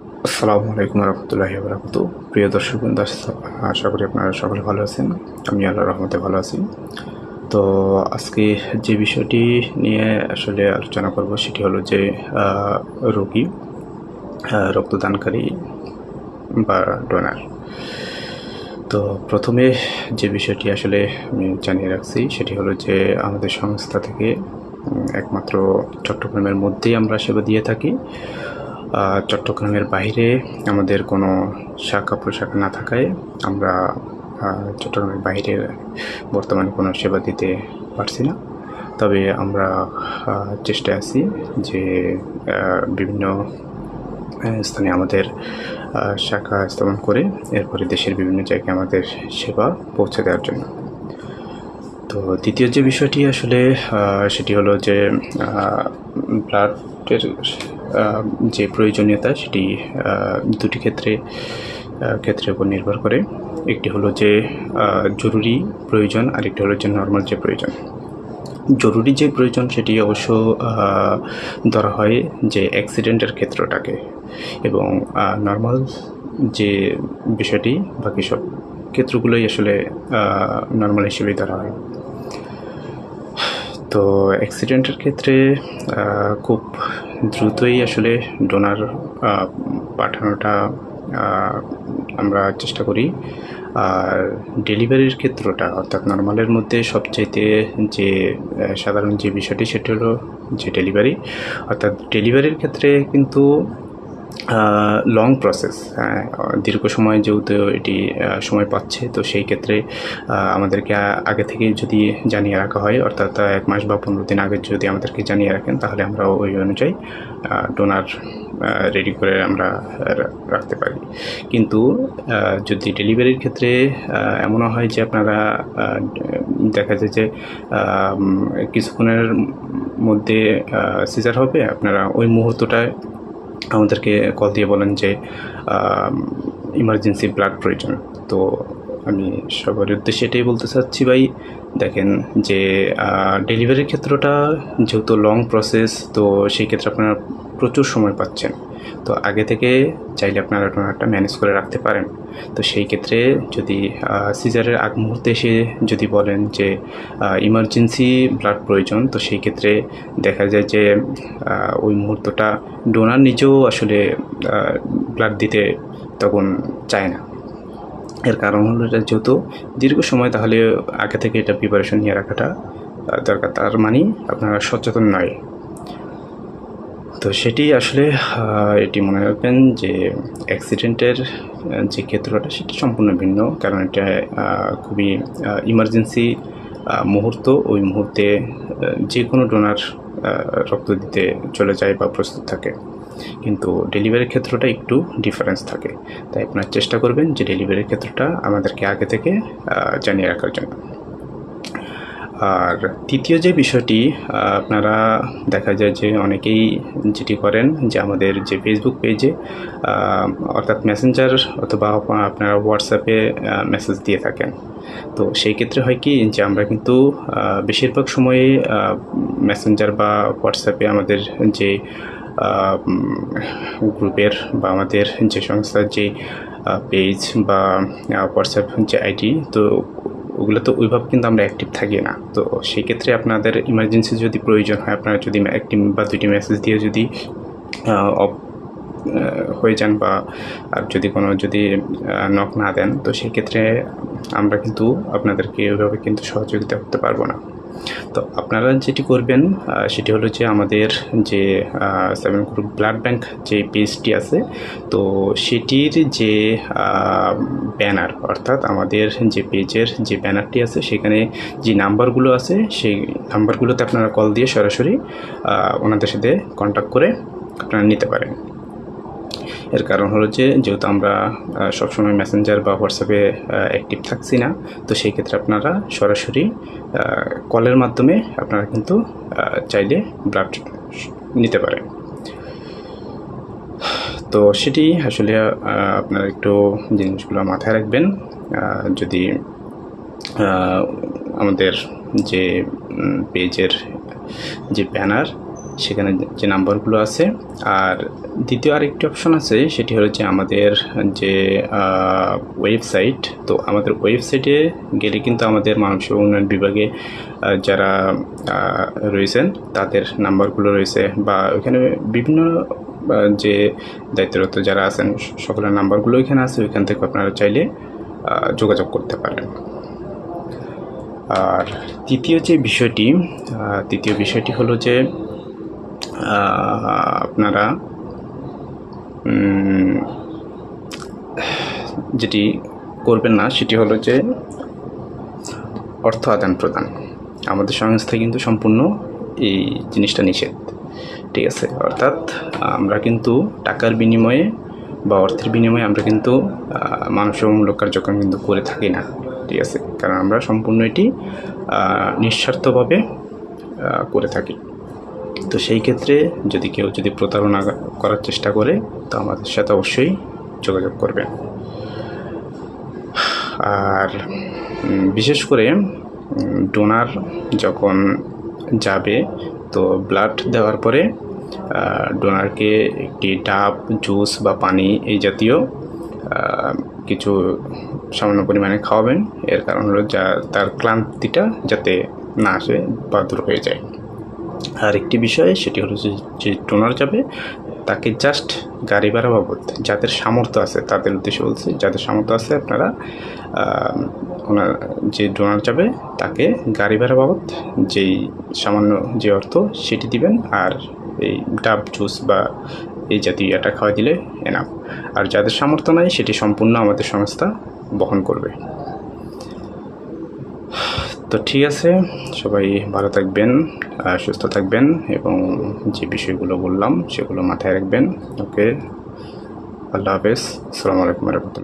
আসসালামু আলাইকুম রহমতুল্লাহি বরাকাতু প্রিয় দর্শক আস- আশা করি আপনারা সকলে ভালো আছেন। আমি আল্লাহ রহমতে ভালো আছি। তো আজকে যে বিষয়টি নিয়ে আসলে আলোচনা করব সেটি হলো যে রোগী রক্তদানকারী বা ডোনার তো প্রথমে যে বিষয়টি আসলে আমি জানিয়ে রাখছি সেটি হলো যে, আমাদের সংস্থা থেকে একমাত্র চট্টগ্রামের মধ্যেই আমরা সেবা দিয়ে থাকি। চট্টগ্রামের বাইরে আমাদের কোনো শাখা প্রশাখা না থাকায় আমরা চট্টগ্রামের বাইরে বর্তমানে কোনো সেবা দিতে পারছি না। তবে আমরা চেষ্টায় আছি যে বিভিন্ন স্থানে আমাদের শাখা স্থাপন করে এরপরে দেশের বিভিন্ন জায়গায় আমাদের সেবা পৌঁছে দেওয়ার জন্য। তো দ্বিতীয় যে বিষয়টি আসলে সেটি হলো যে ব্লাডের যে প্রয়োজনীয়তা সেটি দুটি ক্ষেত্রে ক্ষেত্রের উপর নির্ভর করে। একটি হলো যে জরুরি প্রয়োজন আর একটি হলো যে নর্মাল যে প্রয়োজন। জরুরি যে প্রয়োজন সেটি অবশ্য ধরা হয় যে অ্যাক্সিডেন্টের ক্ষেত্রটাকে এবং নর্মাল যে বিষয়টি, বাকি সব ক্ষেত্রগুলোই আসলে নর্মাল হিসেবেই ধরা হয়। তো অ্যাক্সিডেন্টের ক্ষেত্রে খুব দ্রুতই আসলে ডোনার পাঠানোটা আমরা চেষ্টা করি। আর ডেলিভারির ক্ষেত্রটা, অর্থাৎ নর্মালের মধ্যে সবচাইতে যে সাধারণ যে বিষয়টি, সেটি হলো যে ডেলিভারি অর্থাৎ ডেলিভারির ক্ষেত্রে কিন্তু লং প্রসেস হ্যাঁ দীর্ঘ সময় যেহেতু এটি সময় পাচ্ছে, তো সেই ক্ষেত্রে আমাদেরকে আগে থেকে যদি জানিয়ে রাখা হয়, অর্থাৎ এক মাস বা পনেরো দিন আগে যদি আমাদেরকে জানিয়ে রাখেন, তাহলে আমরা ওই অনুযায়ী ডোনার রেডি করে আমরা রাখতে পারি। কিন্তু যদি ডেলিভারির ক্ষেত্রে এমনও হয় যে আপনারা দেখা যায় যে কিছুক্ষণের মধ্যে সিজার হবে, আপনারা ওই মুহূর্তটায় আমাদেরকে কল দিয়ে বলেন যে ইমার্জেন্সি ব্লাড প্রয়োজন। তো আমি সবার উদ্দেশ্যে এটাই বলতে চাচ্ছি ভাই, দেখেন যে ডেলিভারির ক্ষেত্রটা যেহেতু লং প্রসেস তো সেই ক্ষেত্রে আপনারা প্রচুর সময় পাচ্ছেন। তো আগে থেকে চাইলে আপনারা ডোনারটা ম্যানেজ করে রাখতে পারেন। তো সেই ক্ষেত্রে যদি সিজারের আগ মুহূর্তে এসে যদি বলেন যে ইমার্জেন্সি ব্লাড প্রয়োজন, তো সেই ক্ষেত্রে দেখা যায় যে ওই মুহূর্তটা ডোনার নিজেও আসলে ব্লাড দিতে তখন চায় না। এর কারণ হলো এটা যেহেতু দীর্ঘ সময় তাহলে আগে থেকে এটা প্রিপারেশন নিয়ে রাখাটা দরকার। তার মানে আপনারা সচেতন নয়। তো সেটি আসলে এটি মনে রাখবেন যে অ্যাক্সিডেন্টের যে ক্ষেত্রটা সেটি সম্পূর্ণ ভিন্ন। কারণ এটা খুবই ইমার্জেন্সি মুহূর্ত। ওই মুহূর্তে যে কোনো ডোনার রক্ত দিতে চলে যায় বা প্রস্তুত থাকে। কিন্তু ডেলিভারির ক্ষেত্রটা একটু ডিফারেন্স থাকে। তাই আপনারা চেষ্টা করবেন যে ডেলিভারির ক্ষেত্রটা আমাদেরকে আগে থেকে জানিয়ে রাখার জন্য। আর তৃতীয় যে বিষয়টি আপনারা দেখা যায় যে অনেকেই যেটি করেন যে আমাদের যে ফেসবুক পেজে অর্থাৎ মেসেঞ্জার অথবা আপনারা হোয়াটসঅ্যাপে মেসেজ দিয়ে থাকেন। তো সেই ক্ষেত্রে হয় কি যে আমরা কিন্তু বেশিরভাগ সময়ে মেসেঞ্জার বা হোয়াটসঅ্যাপে আমাদের যে গ্রুপের বা আমাদের যে সংস্থার যে পেজ বা হোয়াটসঅ্যাপ যে আইডি তো ওগুলো তো ওইভাবে কিন্তু আমরা অ্যাক্টিভ থাকি না। তো সেই ক্ষেত্রে আপনাদের ইমার্জেন্সি যদি প্রয়োজন হয়, আপনারা যদি একটি বা দুটি মেসেজ দিয়ে যদি অফ হয়ে যান বা আর যদি কোনো যদি নক না দেন, তো সেই ক্ষেত্রে আমরা কিন্তু আপনাদেরকে ওইভাবে কিন্তু সহযোগিতা করতে পারব না। তো আপনারা যেটি করবেন সেটি হলো যে আমাদের যে সেভেন গ্রুপ ব্লাড ব্যাংক যে পেজটি আছে, তো সেটির যে ব্যানার অর্থাৎ আমাদের যে পেজের যে ব্যানারটি আছে, সেখানে যে নাম্বারগুলো আছে, সেই নাম্বারগুলোতে আপনারা কল দিয়ে সরাসরি ওনাদের সাথে কন্ট্যাক্ট করে আপনারা নিতে পারেন। এর কারণ হলো যে, যেহেতু আমরা সবসময় মেসেঞ্জার বা হোয়াটসঅ্যাপে অ্যাক্টিভ থাকছি না, তো সেই ক্ষেত্রে আপনারা সরাসরি কলের মাধ্যমে আপনারা কিন্তু চাইলে ব্লাড নিতে পারেন। তো সেটি আসলে আপনারা একটু জিনিসগুলো মাথায় রাখবেন। যদি আমাদের যে পেজের যে ব্যানার সেখানে যে নাম্বারগুলো আছে। আর দ্বিতীয় আরেকটি অপশন আছে, সেটি হলো যে আমাদের যে ওয়েবসাইট, তো আমাদের ওয়েবসাইটে গেলে কিন্তু আমাদের মানব উন্নয়ন বিভাগে যারা রয়েছেন, তাদের নাম্বারগুলো রয়েছে। বা ওইখানে বিভিন্ন যে দায়িত্বরত যারা আছেন, সকলের নাম্বারগুলো এখানে আছে, ওইখান থেকে আপনারা চাইলে যোগাযোগ করতে পারেন। আর তৃতীয় যে বিষয়টি তৃতীয় বিষয়টি হলো যে আপনারা যেটি করবেন না, সেটি হলো যে অর্থ আদান প্রদান। আমাদের সংস্থায় কিন্তু সম্পূর্ণ এই জিনিসটা নিষেধ, ঠিক আছে? অর্থাৎ আমরা কিন্তু টাকার বিনিময়ে বা অর্থের বিনিময়ে আমরা কিন্তু মানবসেবামূলক কার্যক্রম কিন্তু করে থাকি না, ঠিক আছে? কারণ আমরা সম্পূর্ণ এটি নিঃস্বার্থভাবে করে থাকি। তো সেই ক্ষেত্রে যদি কেউ যদি প্রতারণা করার চেষ্টা করে, তো আমাদের সাথে অবশ্যই যোগাযোগ করবেন। আর বিশেষ করে ডোনার যখন যাবে, তো ব্লাড দেওয়ার পরে ডোনারকে একটি ডাব জুস বা পানি এই জাতীয় কিছু সামান্য পরিমাণে খাওয়াবেন। এর কারণ হলো যা, তার ক্লান্তিটা যাতে না আসে বা দূর হয়ে যায়। আর একটি বিষয়, সেটি হলো যে যে ডোনার যাবে, তাকে জাস্ট গাড়ি ভাড়া বাবদ, যাদের সামর্থ্য আছে, তাদের উদ্দেশ্যে বলছি, যাদের সামর্থ্য আছে আপনারা ওনার যে ডোনার যাবে, তাকে গাড়ি ভাড়া বাবদ যেই সামান্য যে অর্থ, সেটি দিবেন, আর এই ডাব জুস বা এই জাতীয় এটা খাওয়া দিলে এনাফ আর যাদের সামর্থ্য নাই, সেটি সম্পূর্ণ আমাদের সংস্থা বহন করবে। তো ঠিক আছে, সবাই ভালো থাকবেন সুস্থ থাকবেন এবং যে বিষয়গুলো বললাম সেগুলো মাথায় রাখবেন। ওকে, আল্লাহ হাফেজ। আসসালামু আলাইকুম রহমতুল্লাহ।